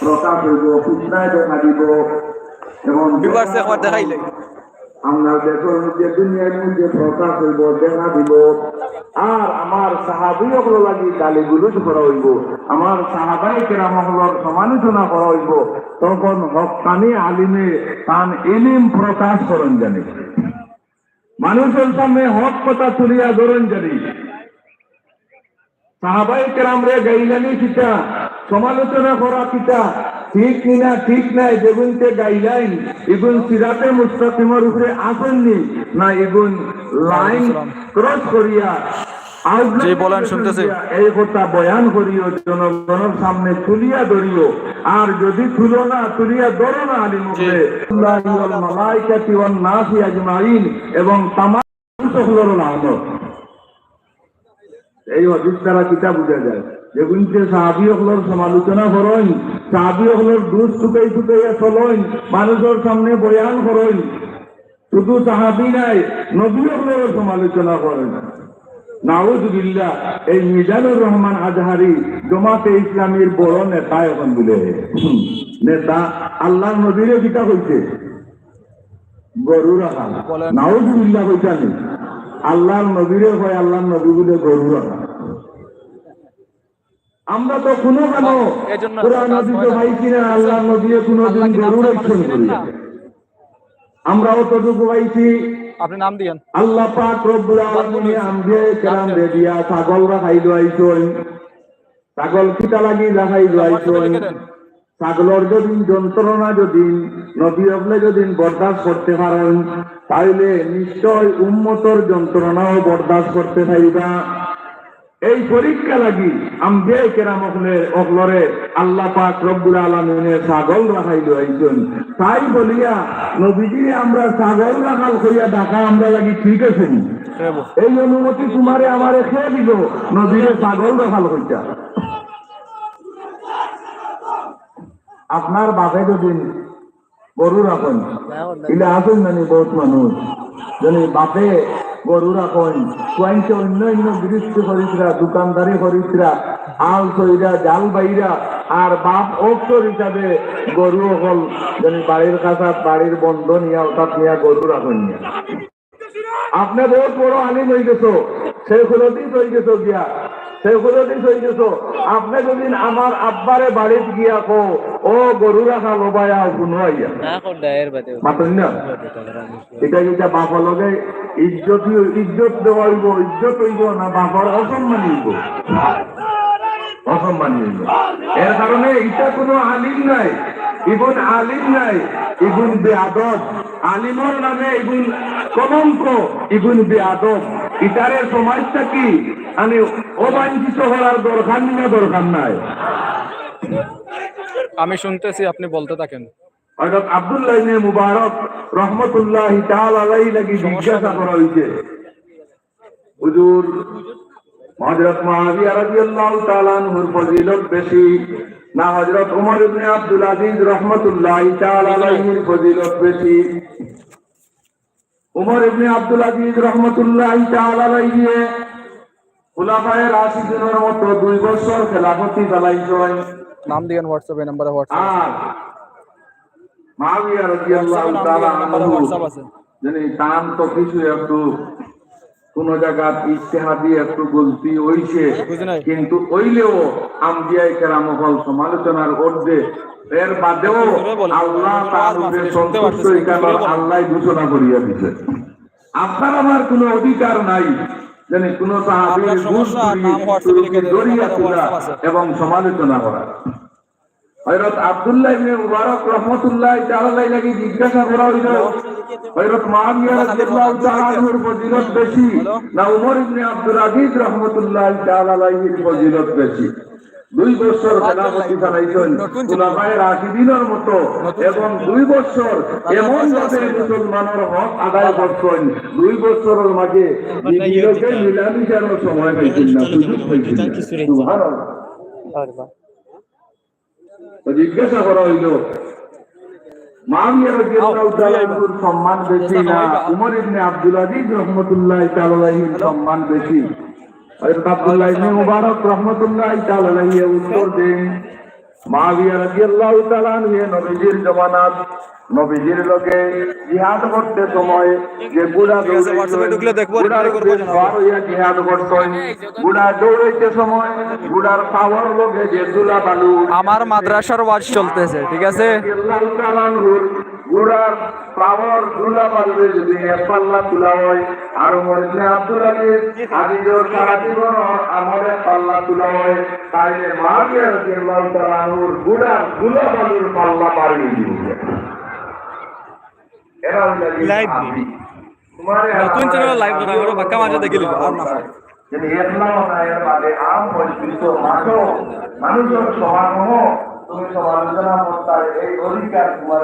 প্রকাশ হইব ফিতনায় দেখা দিব এবং দেখাইলে। আমরা দেশের মধ্যে দুনিয়ার মধ্যে প্রকাশ হইব দেখা দিব। আর আমার সাহাবি হল লাগি গালি গুলুজ করা হইব। আমার সাহাবাই কেরাম হলর সমালোচনা করা হইব। তখন হকানি আলিমে তান ইলিম প্রকাশ করেন জানি। মানুষের সামনে হক কথা তুলিয়া ধরেন জানি। সাহাবাই কেরাম রে গাইলানি কিতা? সমালোচনা করা কিতা ঠিক কিনা ঠিক নাই যেগুনকে গাইলাইন এগুন সিরাতে মুস্তাকিমের উপরে আসেননি না এগুন লাইন ক্রস করিয়া জি, বলেন, শুনতেছি। এই কথা বয়ান করিও জনগণের সামনে তুলিয়া ধরিও। আর যদি তুলো না তুলিয়া ধরো না আলী মুখে মালাইকাতি ওয়ান নাসি আজমাইন এবং তামাম সকলের এই হদিস দ্বারা কিতা বুঝা যায় যেগুনকে সাহাবি হকলের সমালোচনা করেন সাহাবি হকলের দুধ টুকাই টুকাইয়া চলেন মানুষের সামনে বয়ান করেন শুধু সাহাবি নাই, নবী হকলের সমালোচনা করেন নাউজুবিল্লাহ, এই মিজানুর রহমান আজহারি জমাতে ইসলামীর বড় নেতা এখন বলে। নেতা আল্লাহ নবীরে কিতা হইছে গরু রাখা বলেন। নাউজুবিল্লাহ হইতা নেই আল্লাহর নবীরে হয় আল্লাহর নবী বলে গরু রাখা আমরা তো কোনো কেন? এজন্য পুরা কাজ নদী তো না। পাইছি আল্লাহ নদী কোনোদিন আল্লাহ কি নাম গরু রক্ষণ করি চিনেন না? আমরা অতটুকু পাইছি আপনি নাম দিয়েন। আল্লাহ পাক রব্বুল আলামিন আমগে কেরাম দিয়া ছাগল রাখাই ছাগল কিতা লাগি রাখাই দোয়াইছই ছাগলর যদি যন্ত্রণা যদি নবী হবলে যদি বরদাস্ত করতে পারেন তাইলে নিশ্চয় উম্মতর যন্ত্রণাও বরদাস্ত করতে পারিবা। এই পরীক্ষা লাগি কেরাম অকলরে আল্লাহ পাক রব্বুল আলামিনে ছাগল রাখাই দোয়াইছই তাই বলিয়া নবীজি আমরা ছাগল রাখাল করিয়া ডাকা আমরা লাগি ঠিক আছে এই অনুমতি তোমারে আমারে খেয়ে দিল নদীরে ছাগল রাখাল কইটা আপনার বাপে যদি গরু রাখেন। ইলে আসুন জানি বহুত মানুষ। জানি বাপে গরু রাখেন কয়েনকে অন্য অন্য বিরিষ্টি করিসরা, দোকানদারি করিসরা আল তৈরা জাল বাইরা, আর বাপ অক্ষর হিসাবে গরু হল যেন বাড়ির কাছাত বাড়ির বন্ধ নিয়া, অর্থাৎ নিয়া গরু রাখুন আপনি বহুত বড় আলিম হয়ে গেছো সেই হলদিস হয়ে গেছো গিয়া। সেই হলদিস আপনি যদি আমার আব্বারে বাড়িতে গিয়া কো ও গরু রাখা লোবায়া শুনো আইয়া মাতন না? এটা যেটা বাপর লগে ইজ্জত ইজ্জত দেওয়া হইব ইজ্জত হইব না বাপর অসম্মানী হইব? অসম্মানী হইব। এর কারণে এটা কোনো আলিম নাই ইগুন আলিম নাই ইগুন বেআদব। আলিমর নামে ইগুন কলঙ্ক ইগুন বেআদব। ইটারে সমাজটা কি? আমি অবাঞ্ছিত হওয়ার দরকার না দরকার নাই। আমি শুনতেছি আপনি বলতে থাকেন। হযরত আব্দুল্লাহ ইবনে মুবারক রহমতুল্লাহ তাআলা আলাইহি লাগি জিজ্ঞাসা করা হয়েছে। হুজুর হযরত মুআবিয়া রাদিয়াল্লাহু তাআলা আনহুর ফজিলত বেশি না হযরত ওমর ইবনে আব্দুল আজিজ রহমতুল্লাহ তাআলা আলাইহির ফজিলত বেশি? ওমর ইবনে আব্দুল আজিজ রহমতুল্লাহ তাআলা আলাইহি খুলাফায়ে রাশিদিনের মতো দুই বছর খেলাফতি চালাইছেন নাম দিয়েন হোয়াটসঅ্যাপে নাম্বারে হোয়াটসঅ্যাপ। আর মাবিয়া রাদিয়াল্লাহু তাআলা আনহু জানি তান তো কিছু একটু কোন জায়গা ইস্তেহাদি একটু গলতি হইছে কিন্তু ওইলেও আমদিয়াই কেরাম হল সমালোচনার ঊর্ধ্বে। এর বাদেও। আল্লাহ তার উপরে সন্তুষ্ট কারণ আল্লাহ ঘোষণা করিয়া দিছে। আপনার আমার কোনো অধিকার নাই। জানি কোন সাহাবীর। এবং সমালোচনা করা। হযরত আব্দুল্লাহ ইবনে মুবারক রাহমাতুল্লাহ তাআলা লাগি জিজ্ঞাসা করা হইল, হযরত মুআবিয়া রাদিয়াল্লাহু তাআলা আনহুর ফজিলত বেশি না উমর ইবনে আব্দুল আজিজ রাহমাতুল্লাহ তাআলা আলাইহির ফজিলত বেশি? দুই বছর খেলাফতি চালাইছেন খুলাফায়ে রাশিদিনের মতো এবং দুই বছর এমন ভাবে মুসলমানের হক আদায় করছেন, দুই বছরের মাঝে বিবিলোকে মিলামিশার সময় পাইছেন না, সুযোগ পাইছেন সুবহানাল্লাহ। জিজ্ঞাসা করা হইল সম্মান বেশি না উমর ইবনে আব্দুল আজিজ রাহমাতুল্লাহ সম্মান বেশি। আব্দুল্লাহ ইবনে মুবারক রাহমাতুল্লাহ উত্তর দেন নবীজির জমানাত। নবীজির লোকে জিহাদ করতে সময় যে বুড়া জিহাদ বুড়া দৌড়াইতে সময় বুড়ার পাওয়ার লোকে যে দুলা বালু আমার মাদ্রাসার ওয়াজ চলতেছে ঠিক আছে? বুড়ার পাওয়ার দুলা বালুরে যদি এক পাল্লা তোলা হয় আর মরিনে আব্দুল আজিজ আজিজও সারা জীবন আমলে পাল্লা তোলা হয় তাইলে মাবিয়া রাদিয়াল্লাহু তাআলা আনহুর বুড়ার বালুর পাল্লা পারি দিবে। এরা হইলা কি Live সাহাবী। তোমারে নতুন চ্যানেলে live বানাবো, ওরা বাক্কা মাঝে দেখে নিলো, আর না। যদি একলাও না এর বাদে আম পরিচিত মাঠও মানুষের সমাগম তুমি সমালোচনা করতে এই অধিকার তোমার